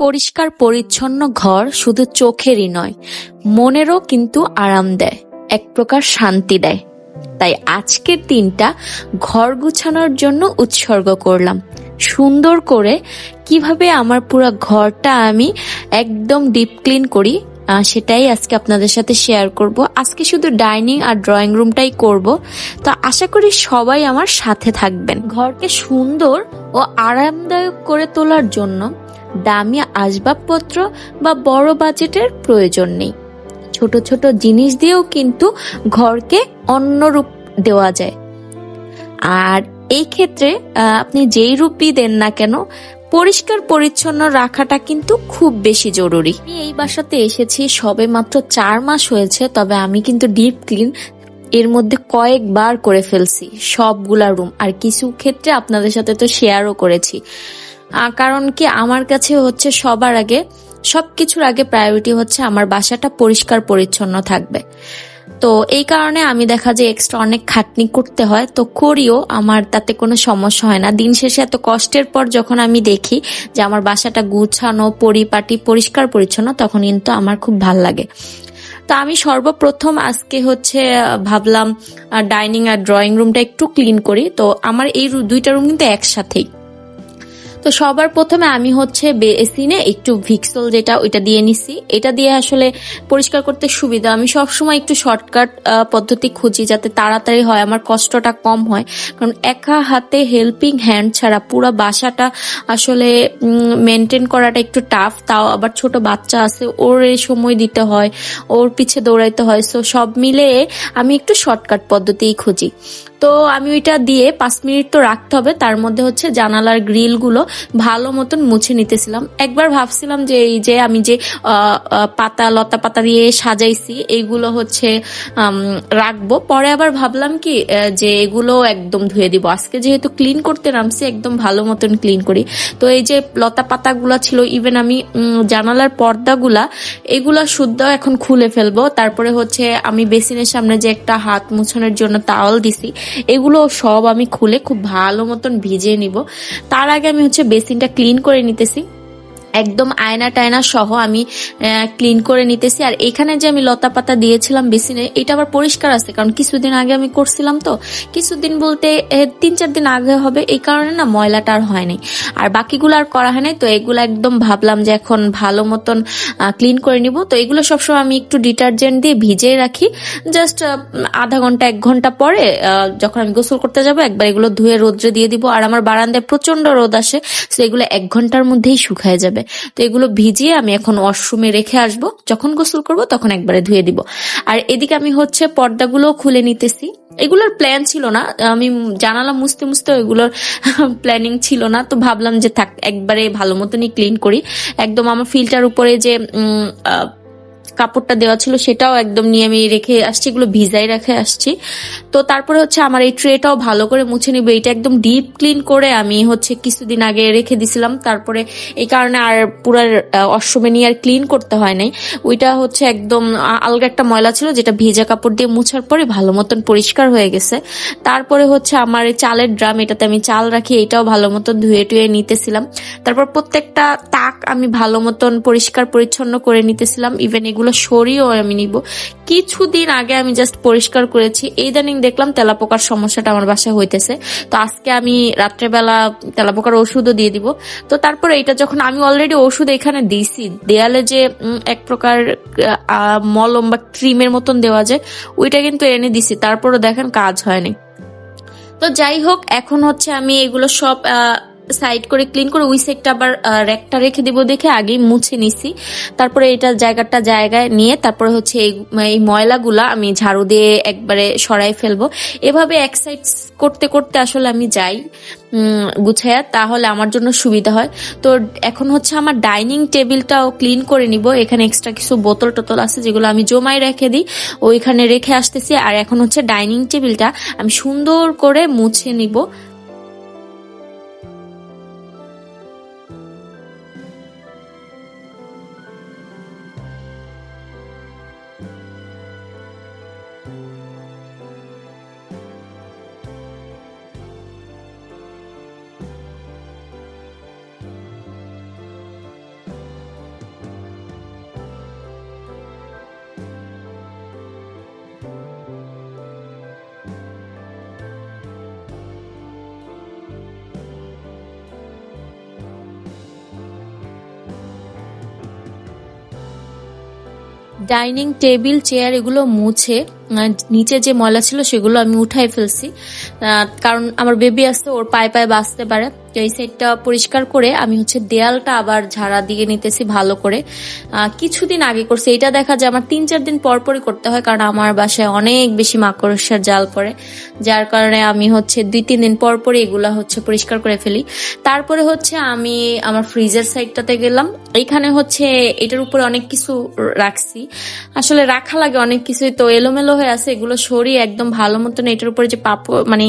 পরিষ্কার পরিচ্ছন্ন ঘর শুধু চোখেরই নয়, মনেরও কিন্তু আরাম দেয়, এক প্রকার শান্তি দেয়। তাই আজকের দিনটা ঘর গুছানোর জন্য উৎসর্গ করলাম। সুন্দর করে কীভাবে আমার পুরো ঘরটা আমি একদম ডিপ ক্লিন করি সেটাই আজকে আপনাদের সাথে শেয়ার করব। আজকে শুধু ডাইনিং আর ড্রয়িং রুমটাই করব। তো আশা করি সবাই আমার সাথে থাকবেন। ঘরকে সুন্দর ও আরামদায়ক করে তোলার জন্য দামি আসবাবপত্র বা বড় বাজেটের প্রয়োজন নেই। ছোট ছোট জিনিস দিয়েও কিন্তু ঘরকে অন্য রূপ দেওয়া যায়। আর এই ক্ষেত্রে আপনি যেই রূপই দেন না কেন, পরিষ্কার পরিচ্ছন্ন রাখাটা কিন্তু খুব বেশি জরুরি। আমি এই বাসাতে এসেছি, সবে মাত্র চার মাস হয়েছে, তবে আমি কিন্তু ডিপ ক্লিন এর মধ্যে কয়েকবার করে ফেলছি, সবগুলা রুম। আর কিছু ক্ষেত্রে আপনাদের সাথে তো শেয়ারও করেছি। কারণ কি আমার কাছে হচ্ছে সবার আগে, সবকিছুর আগে প্রায়োরিটি হচ্ছে আমার বাসাটা পরিষ্কার পরিচ্ছন্ন থাকবে। তো এই কারণে আমি দেখা যায় এক্সট্রা অনেক খাটনি করতে হয়, তো করিও, আমার তাতে কোনো সমস্যা হয় না। দিন শেষে এত কষ্টের পর যখন আমি দেখি যে আমার বাসাটা গুছানো, পরিপাটি, পরিষ্কার পরিচ্ছন্ন, তখন কিন্তু আমার খুব ভালো লাগে। তো আমি সর্বপ্রথম আজকে হচ্ছে, ভাবলাম ডাইনিং আর ড্রয়িং রুমটা একটু ক্লিন করি। তো আমার এই দুইটা রুম কিন্তু একসাথেই। তো সবার প্রথমে আমি হচ্ছে বেসিনে একটু ভিক্সল যেটা, ওইটা দিয়ে নিছি। এটা দিয়ে আসলে পরিষ্কার করতে সুবিধা। আমি সব সময় একটু শর্টকাট পদ্ধতি খুঁজি যাতে তাড়াতাড়ি হয়, আমার কষ্টটা কম হয়। কারণ একা হাতে হেল্পিং হ্যান্ড ছাড়া পুরো বাসাটা আসলে মেনটেন করাটা একটু টাফ তাও আবার ছোট বাচ্চা আছে, ওর এই সময় দিতে হয়, ওর পিছে দৌড়াইতে হয়। সো সব মিলে আমি একটু শর্টকাট পদ্ধতিই খুঁজি। তো আমি ওইটা দিয়ে পাঁচ মিনিট তো রাখতে হবে। তার মধ্যে হচ্ছে জানালার গ্রিলগুলো ভালো মতন মুছে নিতেছিলাম। একবার ভাবছিলাম যে এই যে আমি যে পাতা, লতা পাতা দিয়ে সাজাইছি, এইগুলো হচ্ছে রাখব। পরে আবার ভাবলাম কি যে এগুলো একদম ধুয়ে দিব। আজকে যেহেতু ক্লিন করতে নামছি, একদম ভালো মতন ক্লিন করি। তো এই যে লতা পাতাগুলা ছিল, ইভেন আমি জানালার পর্দাগুলা, এগুলা শুদ্ধ এখন খুলে ফেলব। তারপরে হচ্ছে আমি বেসিনের সামনে যে একটা হাত মুছানোর জন্য তাওয়াল দিছি এগুলো সব আমি খুলে খুব ভালো মতন ভিজিয়ে নিব। তার আগে আমি হচ্ছে বেসিনটা ক্লিন করে নিতেছি। একদম আয়না টায়না সহ আমি ক্লিন করে নিতেছি। আর এখানে যে আমি লতা পাতা দিয়েছিলাম বেসিনে, এটা আবার পরিষ্কার আছে, কারণ কিছুদিন আগে আমি করছিলাম তো। কিছুদিন বলতে তিন চার দিন আগে হবে, এই কারণে না ময়লাটা আর হয়নি আর বাকিগুলো আর করা হয় নাই, তো এগুলো একদম ভাবলাম যে এখন ভালো মতন ক্লিন করে নিব। তো এগুলো সবসময় আমি একটু ডিটারজেন্ট দিয়ে ভিজিয়ে রাখি। জাস্ট আধা ঘণ্টা, এক ঘণ্টা পরে যখন আমি গোসল করতে যাব, একবার এগুলো ধুয়ে রোদ্রে দিয়ে দিব। আর আমার বারান্দায় প্রচণ্ড রোদ আসে, তো এগুলো এক ঘণ্টার মধ্যেই শুকায় যাবে। তো এগুলো ভিজিয়ে আমি এখন ওয়াশরুমে রেখে আসব। যখন গোসল করব তখন একবারে ধুয়ে দিব। আর এদিকে আমি হচ্ছে পর্দাগুলো খুলে নিতেছি। এগুলোর প্ল্যান ছিল না। আমি জানালাম মুছতে মুছতে এগুলোর প্ল্যানিং ছিল না। তো ভাবলাম যে থাক, একবারে ভালো মতনই ক্লিন করি। একদম আমার ফিল্টার উপরে যে কাপড়টা দেওয়া ছিল সেটাও একদম নিয়ে আমি রেখে আসছি, এগুলো ভিজাই রেখে আসছি। তো তারপরে হচ্ছে আমার এই ট্রেটাও ভালো করে মুছে নিব এটা একদম ডিপ ক্লিন করে আমি হচ্ছে কিছুদিন আগে রেখে দিছিলাম। তারপরে এই কারণে আর পুরার অশ্বমে নিয়ে আর ক্লিন করতে হয় নাই। ওইটা হচ্ছে একদম আলগা একটা ময়লা ছিল যেটা ভেজা কাপড় দিয়ে মুছার পরে ভালো মতন পরিষ্কার হয়ে গেছে। তারপরে হচ্ছে আমার এই চালের ড্রাম, এটাতে আমি চাল রাখি এটাও ভালো মতন ধুয়ে টুয়ে নিতেছিলাম। তারপর প্রত্যেকটা তাক আমি ভালো মতন পরিষ্কার পরিচ্ছন্ন করে নিতেছিলাম। ইভেন এগুলো সরিয়েও আমি নিব। কিছুদিন আগে আমি জাস্ট পরিষ্কার করেছি। এই দানিং দেখলাম তেলাপোকার সমস্যাটা আমার বাসায় হইতেছে। তো আজকে আমি রাত্রেবেলা তেলাপোকার ওষুধও দিয়ে দিব। তো তারপরে এটা যখন আমি অলরেডি ওষুধ এখানে দিছি, দেয়ালে যে এক প্রকার মলম বা ক্রিমের মতন দেওয়া যায় ওইটা কিন্তু এনে দিছি। তারপরও দেখেন কাজ হয়নি। তো যাই হোক, এখন হচ্ছে আমি এগুলো সব সাইড করে ক্লিন করে ওই সাইডটা আবার র্যাকটা রেখে দিব দেখে আগেই মুছে নিছি। তারপরে এটা জায়গাটা জায়গায় নিয়ে তারপরে হচ্ছে এই ময়লাগুলা আমি ঝাড়ু দিয়ে একবারে সরাই ফেলব। এভাবে এক সাইড করতে করতে আসলে আমি যাই গুছাইয়া, তাহলে আমার জন্য সুবিধা হয়। তো এখন হচ্ছে আমার ডাইনিং টেবিলটাও ক্লিন করে নিব। এখানে এক্সট্রা কিছু বোতল টোতল আছে যেগুলো আমি জমাই রেখে দিই। ওইখানে রেখে আসতেছি। আর এখন হচ্ছে ডাইনিং টেবিলটা আমি সুন্দর করে মুছে নিব। ডাইনিং টেবিল চেয়ার এগুলো মুছে নিচে যে ময়লা ছিল সেগুলো আমি উঠাই ফেলছি। কারণ আমার বেবি আসতে ওর পায়ে পায়ে বাঁচতে পারে। তো এই সাইডটা পরিষ্কার করে আমি হচ্ছে দেয়ালটা আবার ঝাড়া দিয়ে নিতেছি ভালো করে। কিছুদিন আগে করছি। এটা দেখা যায় আমার তিন চার দিন পর পরই করতে হয়, কারণ আমার বাসায় অনেক বেশি মাকড়সার জাল পড়ে। যার কারণে আমি হচ্ছে দুই তিন দিন পর পরই এগুলা হচ্ছে পরিষ্কার করে ফেলি। তারপরে হচ্ছে আমি আমার ফ্রিজের সাইডটাতে গেলাম। এইখানে হচ্ছে এটার উপরে অনেক কিছু রাখছি। আসলে রাখা লাগে অনেক কিছুই, তো এলোমেলো হয়ে আছে, এগুলো সরিয়ে একদম ভালো মতন এটার উপরে যে পাপড় মানে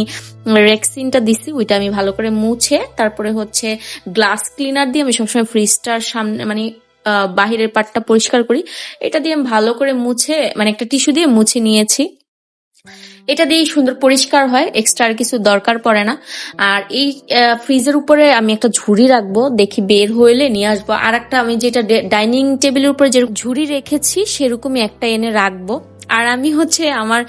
রেক্সিনটা দিছি, ওইটা আমি ভালো করে মুছে, তারপরে হচ্ছে গ্লাস ক্লিনার দিয়ে আমি সবসময় ফ্রিজটার সামনে মানে বাহিরের পাটটা পরিষ্কার করি। এটা দিয়ে আমি ভালো করে মুছে মানে একটা টিস্যু দিয়ে মুছে নিয়েছি। এটা দিয়েই সুন্দর পরিষ্কার হয় এক্সট্রা আর কিছু দরকার পড়ে না। আর এই ফ্রিজের উপরে আমি একটা ঝুড়ি রাখব, দেখি বের হইলে নিয়ে আসব। আর একটা আমি যেটা ডাইনিং টেবিলের উপরে যে ঝুড়ি রেখেছি, সেরকমই একটা এনে রাখব। আর আমি হচ্ছে আমার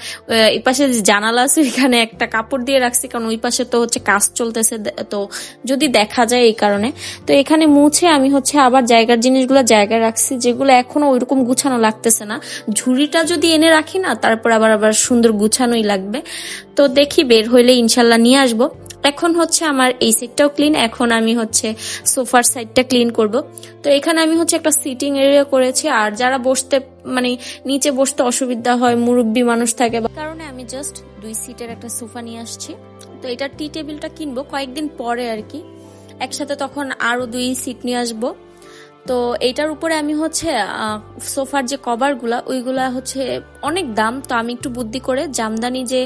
এই পাশে জানালা আছে, এখানে একটা কাপড় দিয়ে রাখছি, কারণ ওই পাশে তো হচ্ছে কাজ চলতেছে তো যদি দেখা যায় এই কারণে। তো এখানে মুছে আমি হচ্ছে আবার জায়গার জিনিসগুলো জায়গায় রাখছি, যেগুলো এখনও ওইরকম গুছানো লাগতেছে না। ঝুড়িটা যদি এনে রাখি না, তারপর আবার আবার সুন্দর গুছানোই লাগবে। তো দেখি বের হইলে ইনশাল্লাহ নিয়ে আসব। এখন হচ্ছে আমার এই সাইডটাও ক্লিন এখন আমি হচ্ছে সোফার সাইডটা ক্লিন করব। তো এখানে আমি হচ্ছে একটা সিটিং এরিয়া করেছি, আর যারা বসতে মানে নিচে বসতে অসুবিধা হয়, মুরব্বী মানুষ থাকে কারণে আমি জাস্ট দুই সিটের একটা সোফা নিয়ে আসছি। তো এটা টি টেবিলটা কিনবো কয়েকদিন পরে আর কি। একসাথে তখন আরও দুই সিট নিয়ে আসব। তো এইটার উপরে আমি হচ্ছে সোফার যে কভারগুলা, ওইগুলা হচ্ছে অনেক দাম, তো আমি একটু বুদ্ধি করে জামদানি যে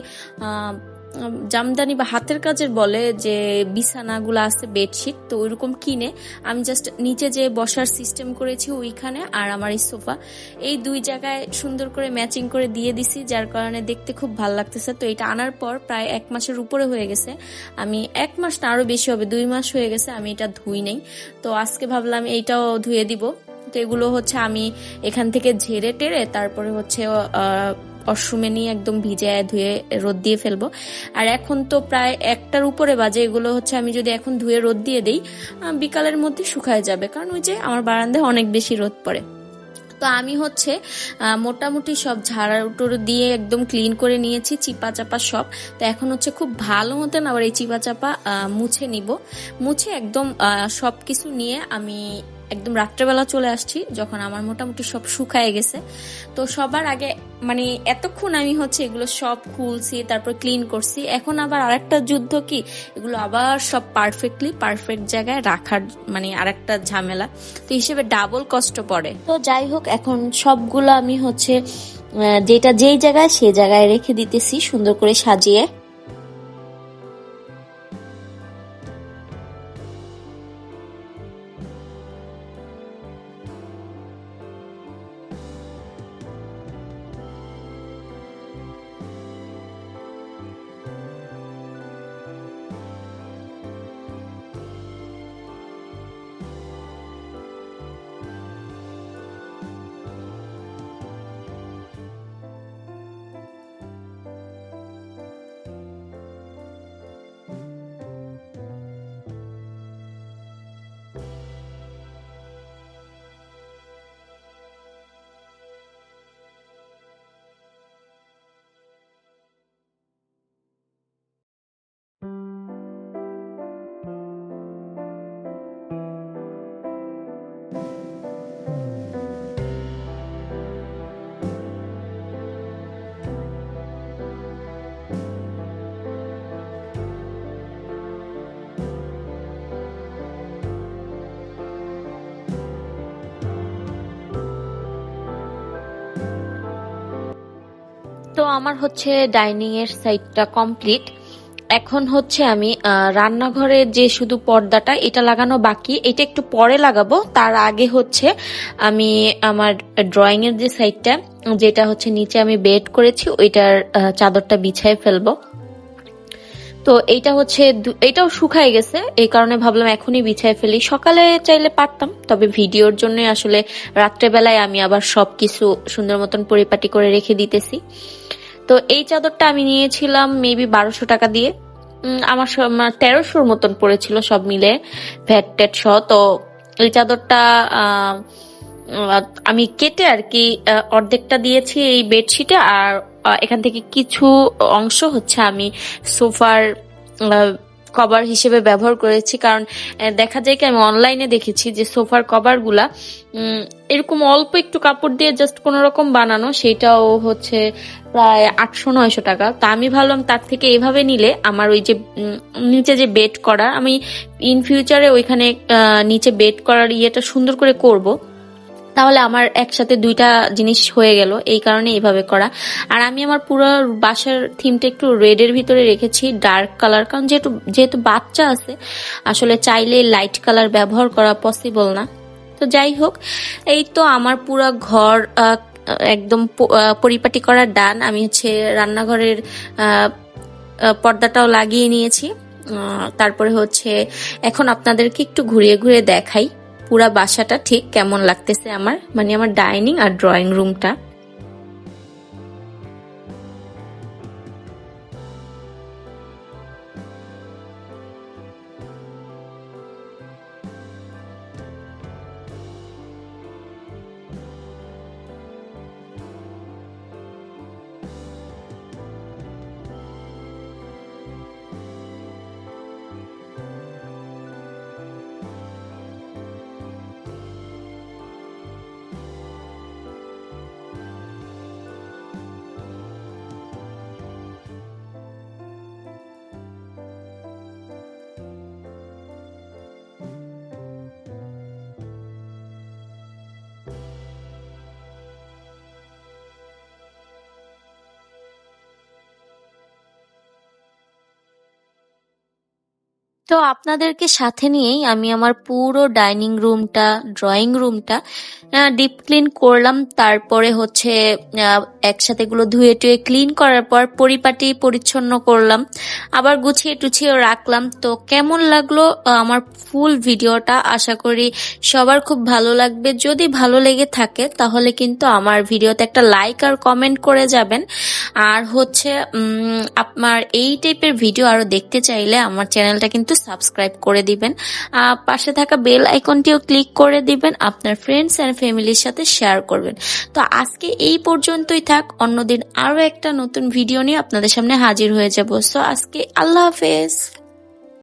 জামদানি বা হাতের কাজের বলে যে বিছানাগুলো আছে, বেডশিট, তো ওইরকম কিনে আমি জাস্ট নিচে যে বসার সিস্টেম করেছি ওইখানে আর আমার এই সোফা। এই দুই জায়গায় সুন্দর করে ম্যাচিং করে দিয়ে দিছি, যার কারণে দেখতে খুব ভালো লাগতেছে। তো এটা আনার পর প্রায় এক মাসের উপরে হয়ে গেছে। আমি এক মাস না, আরও বেশি হবে, দুই মাস হয়ে গেছে আমি এটা ধুই নেই। তো আজকে ভাবলাম এইটাও ধুয়ে দিব। তো এগুলো হচ্ছে আমি এখান থেকে ঝেড়ে টেরে তারপরে হচ্ছে আহ, অশ্রুমে নিয়ে একদম ভিজায় ধুয়ে রোদ দিয়ে ফেলব। আর এখন তো প্রায় একটার উপরে বাজে এগুলো হচ্ছে আমি যদি এখন ধুয়ে রোদ দিয়ে দিই বিকালের মধ্যে শুকায় যাবে। কারণ ওই যে আমার বারান্দায় অনেক বেশি রোদ পড়ে। তো আমি হচ্ছে মোটামুটি সব ঝাড়াউটোর দিয়ে একদম ক্লিন করে নিয়েছি চিপা চাপা সব। তো এখন হচ্ছে খুব ভালো মতন আবার এই চিপা চাপা মুছে নিব। মুছে একদম সব কিছু নিয়ে আমি একদম রাত্রেবেলা চলে আসছি, যখন আমার মোটামুটি সব শুকায় গেছে। তো সবার আগে মানে এতক্ষণ আমি হচ্ছে এগুলো সব খুলছি, তারপর ক্লিন করছি। এখন আবার আরেকটা যুদ্ধ কি? এগুলো আবার সব পারফেক্টলি পারফেক্ট জায়গায় রাখার মানে আরেকটা ঝামেলা। তো হিসেবে ডাবল কষ্ট পড়ে। তো যাই হোক, এখন সবগুলো আমি হচ্ছে যেটা যেই জায়গায় সেই জায়গায় রেখে দিতেছি সুন্দর করে সাজিয়ে। আমার হচ্ছে ডাইনিং এর সাইডটা কমপ্লিট এখন হচ্ছে আমি রান্নাঘরের যে শুধু পর্দাটা, এটা লাগানো বাকি। এটা একটু পরে লাগাবো। তার আগে হচ্ছে আমি আমার ড্রয়িং এর যে সাইডটা যেটা হচ্ছে নিচে আমি বেড করেছি, ওইটার চাদরটা বিছায় ফেলব। তো এইটা হচ্ছে এটাও শুকায় গেছে। এই কারণে ভাবলাম এখনই বিছায় ফেলি। সকালে চাইলে পারতাম, তবে ভিডিওর জন্য আসলে রাত্রেবেলায় আমি আবার সবকিছু সুন্দর মতন পরিপাটি করে রেখে দিতেছি। তো এই চাদরটা আমি নিয়েছিলাম মেবি বারোশো টাকা দিয়ে। আমার তেরোশোর মতন পড়েছিল সব মিলে, ভ্যাট ট্যাট সহ। তো এই চাদরটা আমি কেটে আর কি অর্ধেকটা দিয়েছি এই বেডশিটে আর এখান থেকে কিছু অংশ হচ্ছে আমি সোফার কভার হিসেবে ব্যবহার করেছি। কারণ দেখা যায় কি, আমি অনলাইনে দেখেছি যে সোফার কভারগুলা এরকম অল্প একটু কাপড় দিয়ে জাস্ট কোন রকম বানানো, সেটাও হচ্ছে প্রায় আটশো নয়শো টাকা। তা আমি ভাবলাম তার থেকে এভাবে নিলে আমার ওই যে নিচে যে বেড করা, আমি ইন ফিউচারে ওইখানে নিচে বেড করার ইয়েটা সুন্দর করে করব। তাহলে আমার একসাথে দুইটা জিনিস হয়ে গেল। এই কারণে এইভাবে করা। আর আমি আমার পুরো বাসার থিমটা একটু রেডের ভিতরে রেখেছি, ডার্ক কালার। কারণ যেহেতু যেহেতু বাচ্চা আছে, আসলে চাইলে লাইট কালার ব্যবহার করা পসিবল না। তো যাই হোক, এই তো আমার পুরো ঘর একদম পরিপাটি করা ডান। আমি হচ্ছে রান্নাঘরের পর্দাটাও লাগিয়ে নিয়েছি। তারপরে হচ্ছে, এখন আপনাদেরকে একটু ঘুরিয়ে ঘুরিয়ে দেখাই। পুরা বাসাটা ঠিক কেমন লাগতেছে আমার? মানে আমার ডাইনিং আর ড্রয়িং রুমটা। তো আপনাদেরকে সাথে নিয়েই আমি আমার পুরো ডাইনিং রুমটা, ড্রয়িং রুমটা ডিপ ক্লিন করলাম। তারপরে হচ্ছে একসাথে এগুলো ধুয়ে টুয়ে ক্লিন করার পর পরিপাটি পরিচ্ছন্ন করলাম। আবার গুছিয়ে টুছিয়ে রাখলাম। তো কেমন লাগল আমার ফুল ভিডিওটা? আশা করি সবার খুব ভালো লাগবে। যদি ভালো লেগে থাকে, তাহলে কিন্তু আমার ভিডিওতে একটা লাইক আর কমেন্ট করে যাবেন। আর হচ্ছে আপনার এই টাইপের ভিডিও আরও দেখতে চাইলে আমার চ্যানেলটা কিন্তু সাবস্ক্রাইব করে দিবেন। পাশে থাকা বেল আইকনটিও ক্লিক করে দিবেন। আপনার ফ্রেন্ডস এন্ড ফ্যামিলির সাথে শেয়ার করবেন। তো আজকে এই পর্যন্তই থাক। অন্যদিন আরও একটা নতুন ভিডিও নিয়ে আপনাদের সামনে হাজির হয়ে যাব। সো আজকে আল্লাহ হাফেজ।